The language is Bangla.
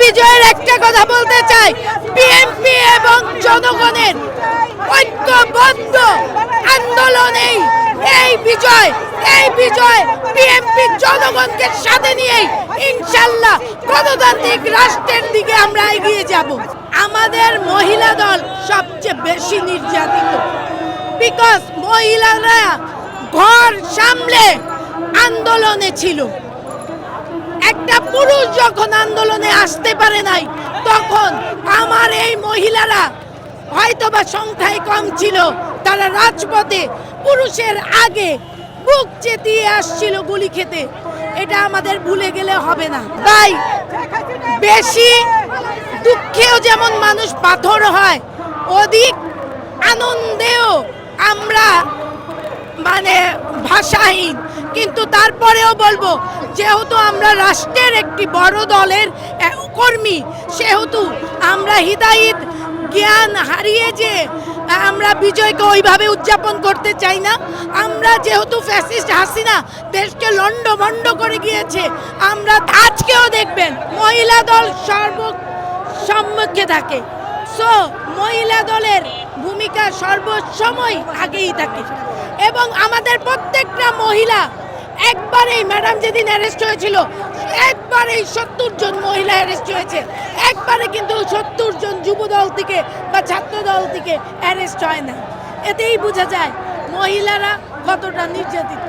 বিজয়ের একটা কথা বলতে চাই। বিএনপি এবং জনগণের ঐক্যবদ্ধ আন্দোলনেই এই বিজয় এই বিজয় বিএনপি জনগণকে সাথে নিয়েই ইনশাল্লাহ গণতান্ত্রিক রাষ্ট্রের দিকে আমরা এগিয়ে যাব। আমাদের মহিলা দল সবচেয়ে বেশি নির্যাতিত। বিকজ মহিলারা ঘর সামলে আন্দোলনে ছিল। একটা পুরুষ যখন আন্দোলনে আসতে পারে নাই, তখন আমার এই মহিলারা হয়তোবা সংখ্যায় কম ছিল, তারা রাজপথে পুরুষের আগে বুক চেতিয়ে আসছিল গুলি খেতে। এটা আমাদের ভুলে গেলে হবে না। তাই বেশি দুঃখেও যেমন মানুষ পাথর হয়, অধিক আনন্দেও আমরা মানে ভাষাহীন। কিন্তু তারপরেও বলব যেহেতু আমরা রাষ্ট্রের একটি বড় দলের কর্মী, সেহেতু আমরা হিদায়িত জ্ঞান হারিয়ে যে আমরা বিজয়কে ওইভাবে উদযাপন করতে চাই না, আমরা যেহেতু ফ্যাসিস্ট হাসিনা দেশকে লন্ডভন্ড করে গিয়েছে, আমরা আজকেও দেখবেন মহিলা দল সর্ব সম্মুখে থাকে। সো মহিলা দলের ভূমিকা সর্বসময় আগেই থাকে। এবং আমাদের প্রত্যেকটা মহিলা একবারেই ম্যাডাম যেদিন অ্যারেস্ট হয়েছিল, একবারেই সত্তর জন মহিলা অ্যারেস্ট হয়েছে। একবারে কিন্তু সত্তর জন যুব দল থেকে বা ছাত্র দল থেকে অ্যারেস্ট হয় না এতেই বোঝা যায় মহিলারা কতটা নির্যাতিত।